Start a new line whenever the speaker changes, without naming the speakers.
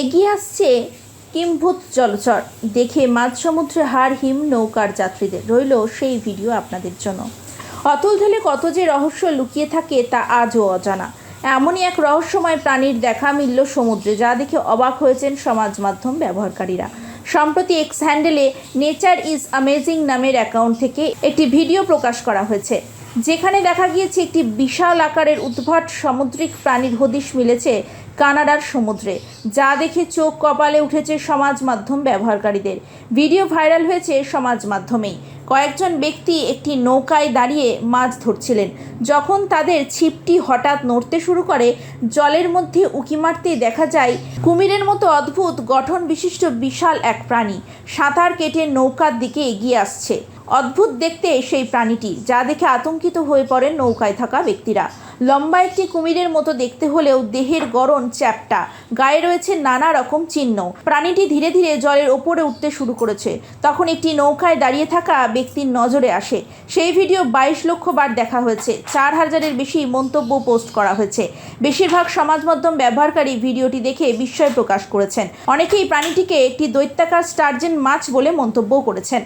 এগিয়ে আসছে কিম্ভূত জলচর। দেখে মাঝ সমুদ্রে হার হিম নৌকার যাত্রীদের। রইল সেই ভিডিও আপনাদের জন্য। অতল ঢেলে কত যে রহস্য লুকিয়ে থাকে তা আজও অজানা। এমনই এক রহস্যময় প্রাণীর দেখা মিলল সমুদ্রে, যা দেখে অবাক হয়েছেন সমাজ মাধ্যম ব্যবহারকারীরা। সম্প্রতি এক্স হ্যান্ডেলে নেচার ইজ অ্যামেজিং নামের অ্যাকাউন্ট থেকে একটি ভিডিও প্রকাশ করা হয়েছে। যেখানে দেখা গিয়েছে একটি বিশাল আকারের উদ্ভট সামুদ্রিক প্রাণীর হদিশ মিলেছে কানাডার সমুদ্রে। যা দেখে চোখ কপালে উঠেছে সমাজ মাধ্যম ব্যবহারকারীদের। ভিডিও ভাইরাল হয়েছে সমাজ মাধ্যমেই। কয়েকজন ব্যক্তি একটি নৌকায় দাঁড়িয়ে মাছ ধরছিলেন। যখন তাদের ছিপটি হঠাৎ নড়তে শুরু করে, জলের মধ্যে উঁকি মারতে দেখা যায়, কুমিরের মতো অদ্ভুত গঠন বিশিষ্ট বিশাল এক প্রাণী সাঁতার কেটে নৌকার দিকে এগিয়ে আসছে। অদ্ভুত দেখতে সেই প্রাণীটি, যা দেখে আতঙ্কিত হয়ে পড়েন নৌকায় থাকা ব্যক্তিরা। লম্বা একটি কুমিরের মতো দেখতে হলেও দেহের গড়ন চ্যাপটা। গায়ে রয়েছে নানা রকম চিহ্ন। প্রাণীটি ধীরে ধীরে জলের ওপরে উঠতে শুরু করেছে। তখন একটি নৌকায় দাঁড়িয়ে থাকা ব্যক্তির নজরে আসে। সেই ভিডিও বাইশ লক্ষ বার দেখা হয়েছে। চার হাজারের বেশি মন্তব্য পোস্ট করা হয়েছে। বেশিরভাগ সমাজ মাধ্যম ব্যবহারকারী ভিডিওটি দেখে বিস্ময় প্রকাশ করেছেন। অনেকেই প্রাণীটিকে একটি দৈত্যাকার স্টার্জেন মাছ বলে মন্তব্য করেছেন।